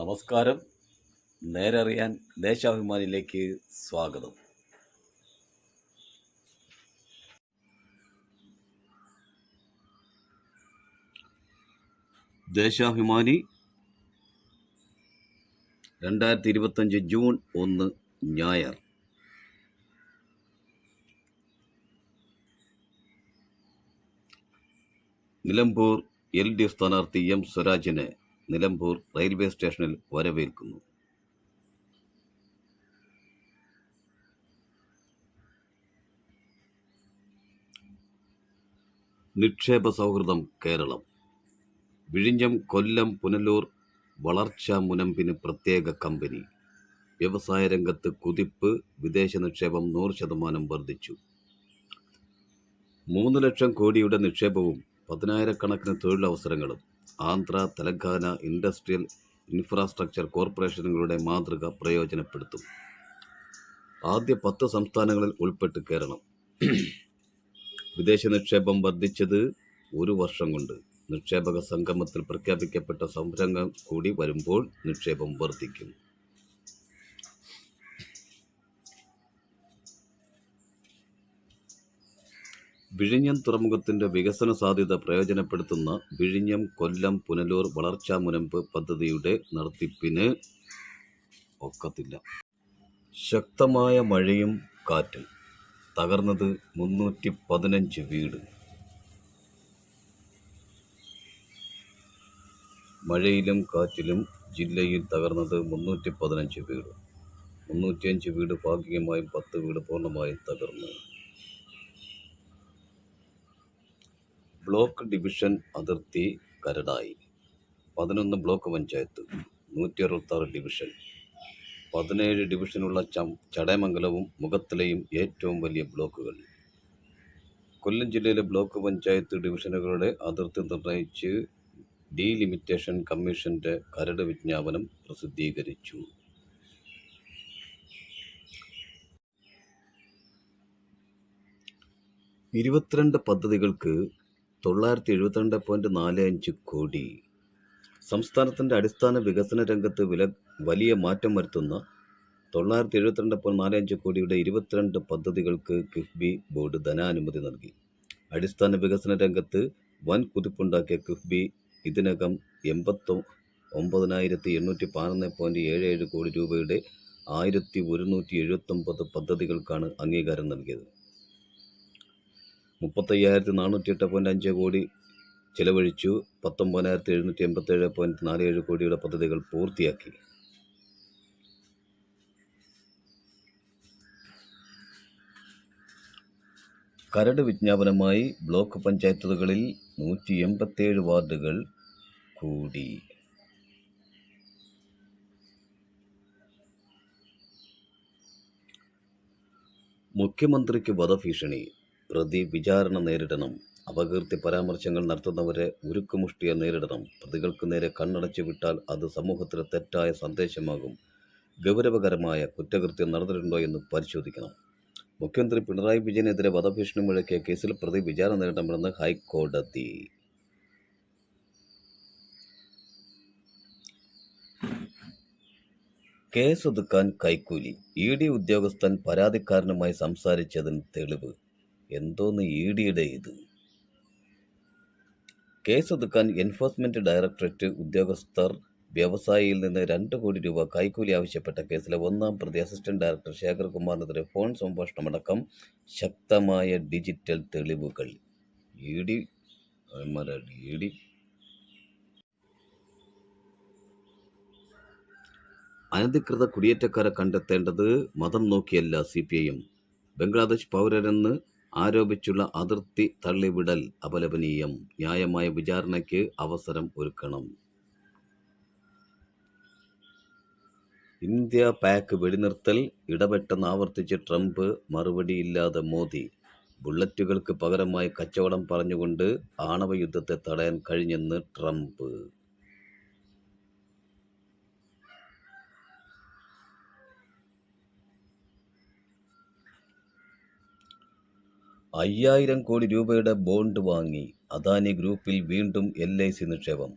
നമസ്കാരം. നേരറിയാൻ ദേശാഭിമാനിയിലേക്ക് സ്വാഗതം. ദേശാഭിമാനി രണ്ടായിരത്തി ഇരുപത്തഞ്ച് ജൂൺ ഒന്ന് ഞായർ. നിലമ്പൂർ എൽ ഡി എഫ് സ്ഥാനാർത്ഥി എം സ്വരാജിനെ നിലമ്പൂർ റെയിൽവേ സ്റ്റേഷനിൽ വരവേൽക്കുന്നു. നിക്ഷേപ സൗഹൃദം കേരളം. വിഴിഞ്ഞം കൊല്ലം പുനലൂർ വളർച്ചാ മുനമ്പിന് പ്രത്യേക കമ്പനി. വ്യവസായ രംഗത്ത് കുതിപ്പ് വിദേശ നിക്ഷേപം നൂറ് ശതമാനം വർദ്ധിച്ചു. മൂന്ന് ലക്ഷം കോടിയുടെ നിക്ഷേപവും പതിനായിരക്കണക്കിന് തൊഴിലവസരങ്ങളും. ആന്ധ്ര തെലങ്കാന ഇൻഡസ്ട്രിയൽ ഇൻഫ്രാസ്ട്രക്ചർ കോർപ്പറേഷനുകളുടെ മാതൃക പ്രയോജനപ്പെടുത്തും. ആദ്യ പത്ത് സംസ്ഥാനങ്ങളിൽ ഉൾപ്പെട്ട് കേരളം. വിദേശ നിക്ഷേപം വർദ്ധിച്ചത് ഒരു വർഷം കൊണ്ട്. നിക്ഷേപക സംഗമത്തിൽ പ്രഖ്യാപിക്കപ്പെട്ട സംരംഭം കൂടി വരുമ്പോൾ നിക്ഷേപം വർദ്ധിക്കും. വിഴിഞ്ഞം തുറമുഖത്തിന്റെ വികസന സാധ്യത പ്രയോജനപ്പെടുത്തുന്ന വിഴിഞ്ഞം കൊല്ലം പുനലൂർ വളർച്ചാ മുനമ്പ് പദ്ധതിയുടെ നടത്തിപ്പിന് ഒക്കത്തില്ല. ശക്തമായ മഴയും കാറ്റും തകർന്നത് മുന്നൂറ്റി പതിനഞ്ച് വീട്. മഴയിലും കാറ്റിലും ജില്ലയിൽ തകർന്നത് മുന്നൂറ്റി പതിനഞ്ച് വീട്. മുന്നൂറ്റിയഞ്ച് വീട് ഭാഗികമായും പത്ത് വീട് പൂർണമായും തകർന്നു. ബ്ലോക്ക് ഡിവിഷൻ അതിർത്തി കരടായി. പതിനൊന്ന് ബ്ലോക്ക് പഞ്ചായത്ത് നൂറ്റി അറുപത്താറ് ഡിവിഷൻ. പതിനേഴ് ഡിവിഷനുള്ള ചം ചടയമംഗലവും മുഖത്തിലെയും ഏറ്റവും വലിയ ബ്ലോക്കുകൾ. കൊല്ലം ജില്ലയിലെ ബ്ലോക്ക് പഞ്ചായത്ത് ഡിവിഷനുകളുടെ അതിർത്തി നിർണയിച്ച് ഡീലിമിറ്റേഷൻ കമ്മീഷന്റെ കരട് വിജ്ഞാപനം പ്രസിദ്ധീകരിച്ചു. ഇരുപത്തിരണ്ട് പദ്ധതികൾക്ക് തൊള്ളായിരത്തി എഴുപത്തിരണ്ട് പോയിന്റ് നാല് അഞ്ച് കോടി. സംസ്ഥാനത്തിന്റെ അടിസ്ഥാന വികസന രംഗത്ത് വില വലിയ മാറ്റം വരുത്തുന്ന തൊള്ളായിരത്തി എഴുപത്തിരണ്ട് പോയിന്റ് നാല് അഞ്ച് കോടിയുടെ ഇരുപത്തിരണ്ട് പദ്ധതികൾക്ക് കിഫ്ബി ബോർഡ് ധനാനുമതി നൽകി. അടിസ്ഥാന വികസന രംഗത്ത് വൻ കുതിപ്പുണ്ടാക്കിയ കിഫ്ബി ഇതിനകം എൺപത്തൊ ഒമ്പതിനായിരത്തി എണ്ണൂറ്റി പതിനൊന്ന് പോയിന്റ് ഏഴ് ഏഴ് കോടി രൂപയുടെ ആയിരത്തി ഒരുന്നൂറ്റി എഴുപത്തൊമ്പത് പദ്ധതികൾക്കാണ് അംഗീകാരം നൽകിയത്. മുപ്പത്തയ്യായിരത്തി നാനൂറ്റി എട്ട് പോയിന്റ് അഞ്ച് കോടി ചിലവഴിച്ചു. പത്തൊമ്പതിനായിരത്തി എഴുന്നൂറ്റി എൺപത്തേഴ് പോയിന്റ് നാല് ഏഴ് കോടിയുടെ പദ്ധതികൾ പൂർത്തിയാക്കി. കരട് വിജ്ഞാപനമായി ബ്ലോക്ക് പഞ്ചായത്തുകളിൽ നൂറ്റി എൺപത്തേഴ് വാർഡുകൾ കൂടി. മുഖ്യമന്ത്രിക്ക് വധഭീഷണി. പ്രതി വിചാരണ നേരിടണം. അപകീർത്തി പരാമർശങ്ങൾ നടത്തുന്നവരെ ഉരുക്കുമുഷ്ടിയെ നേരിടണം. പ്രതികൾക്ക് നേരെ കണ്ണടച്ചു വിട്ടാൽ അത് സമൂഹത്തിന് തെറ്റായ സന്ദേശമാകും. ഗൗരവകരമായ കുറ്റകൃത്യം നടന്നിട്ടുണ്ടോ എന്ന് പരിശോധിക്കണം. മുഖ്യമന്ത്രി പിണറായി വിജയനെതിരെ വധഭീഷണി മുഴക്കിയ കേസിൽ പ്രതി വിചാരണ നേരിടണമെന്ന് ഹൈക്കോടതി. കേസൊതുക്കാൻ കൈക്കൂലി. ഇ ഡി ഉദ്യോഗസ്ഥൻ പരാതിക്കാരനുമായി സംസാരിച്ചതിന് തെളിവ്. എന്തോന്ന് ഇ ഡിയുടെ ഇത്? കേസൊതുക്കാൻ എൻഫോഴ്സ്മെന്റ് ഡയറക്ടറേറ്റ് ഉദ്യോഗസ്ഥർ വ്യവസായിയിൽ നിന്ന് രണ്ട് കോടി രൂപ കൈക്കൂലി ആവശ്യപ്പെട്ട കേസിലെ ഒന്നാം പ്രതി അസിസ്റ്റന്റ് ഡയറക്ടർ ശേഖർകുമാറിനെതിരെ ഫോൺ സംഭാഷണമടക്കം ശക്തമായ ഡിജിറ്റൽ തെളിവുകൾ. ഇ ഡി ഇ ഡി അനധികൃത കുടിയേറ്റക്കാരെ കണ്ടെത്തേണ്ടത് മതം നോക്കിയല്ല C P I M. Bangladesh പൗരരെന്ന് ആരോപിച്ചുള്ള അതിർത്തി തള്ളിവിടൽ അപലപനീയം. ന്യായമായ വിചാരണയ്ക്ക് അവസരം ഒരുക്കണം. ഇന്ത്യ പാക് വെടിനിർത്തൽ ഇടപെട്ടെന്ന് ആവർത്തിച്ച് ട്രംപ് മറുപടിയില്ലാതെ മോദി. ബുള്ളറ്റുകൾക്ക് പകരമായി കച്ചവടം പറഞ്ഞുകൊണ്ട് ആണവ യുദ്ധത്തെ തടയാൻ കഴിഞ്ഞെന്ന് ട്രംപ്. അയ്യായിരം കോടി രൂപയുടെ ബോണ്ട് വാങ്ങി അദാനി ഗ്രൂപ്പിൽ വീണ്ടും എൽ ഐ സി നിക്ഷേപം.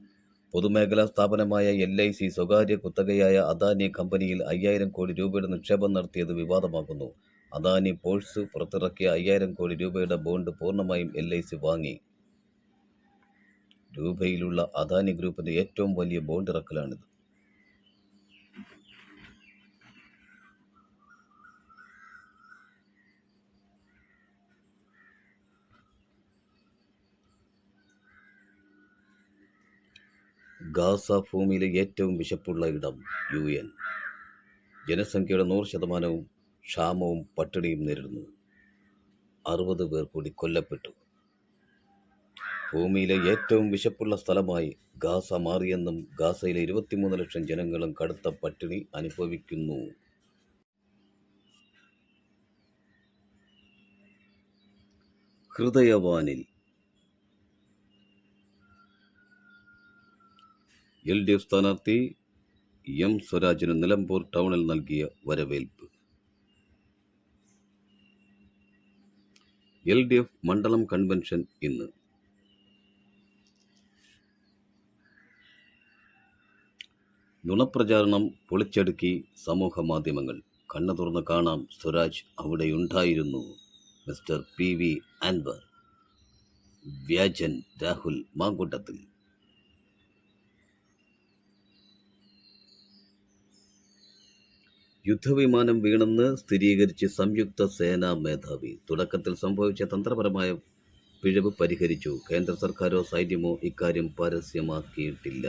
പൊതുമേഖലാ സ്ഥാപനമായ എൽ ഐ സി സ്വകാര്യ കുത്തകയായ അദാനി കമ്പനിയിൽ അയ്യായിരം കോടി രൂപയുടെ നിക്ഷേപം നടത്തിയത് വിവാദമാകുന്നു. അദാനി പോഴ്സ് പുറത്തിറക്കിയ അയ്യായിരം കോടി രൂപയുടെ ബോണ്ട് പൂർണമായും എൽ ഐ സി വാങ്ങി. രൂപയിലുള്ള അദാനി ഗ്രൂപ്പിന്റെ ഏറ്റവും വലിയ ബോണ്ട് ഇറക്കലാണിത് ഗാസ ഭൂമിയിലെ ഏറ്റവും വിശപ്പുള്ള ഇടം യു എൻ. ജനസംഖ്യയുടെ നൂറ് ശതമാനവും ക്ഷാമവും പട്ടിണിയും നേരിടുന്നു. അറുപത് പേർ കൂടി കൊല്ലപ്പെട്ടു. ഭൂമിയിലെ ഏറ്റവും വിശപ്പുള്ള സ്ഥലമായി ഗാസ മാറിയെന്നും ഗാസയിലെ ഇരുപത്തിമൂന്ന് ലക്ഷം ജനങ്ങളും കടുത്ത പട്ടിണി അനുഭവിക്കുന്നു. ഹൃദയവാനിൽ എൽ ഡി എഫ് സ്ഥാനാർത്ഥി എം സ്വരാജിന് നിലമ്പൂർ ടൗണിൽ നൽകിയ വരവേൽപ്പ്. എൽ ഡി എഫ് മണ്ഡലം കൺവെൻഷൻ ഇന്ന്. നുണപ്രചാരണം പൊളിച്ചടുക്കി സമൂഹ മാധ്യമങ്ങൾ. കണ്ണു തുറന്ന് കാണാം Swaraj അവിടെയുണ്ടായിരുന്നു. Mister P V Anvar. വ്യാജൻ Rahul Mamkootathil. യുദ്ധവിമാനം വീണെന്ന് സ്ഥിരീകരിച്ച് സംയുക്ത സേനാ മേധാവി. തുടക്കത്തിൽ സംഭവിച്ച തന്ത്രപരമായ പിഴവ് പരിഹരിച്ചു. കേന്ദ്ര സർക്കാരോ സൈന്യമോ ഇക്കാര്യം പരസ്യമാക്കിയിട്ടില്ല.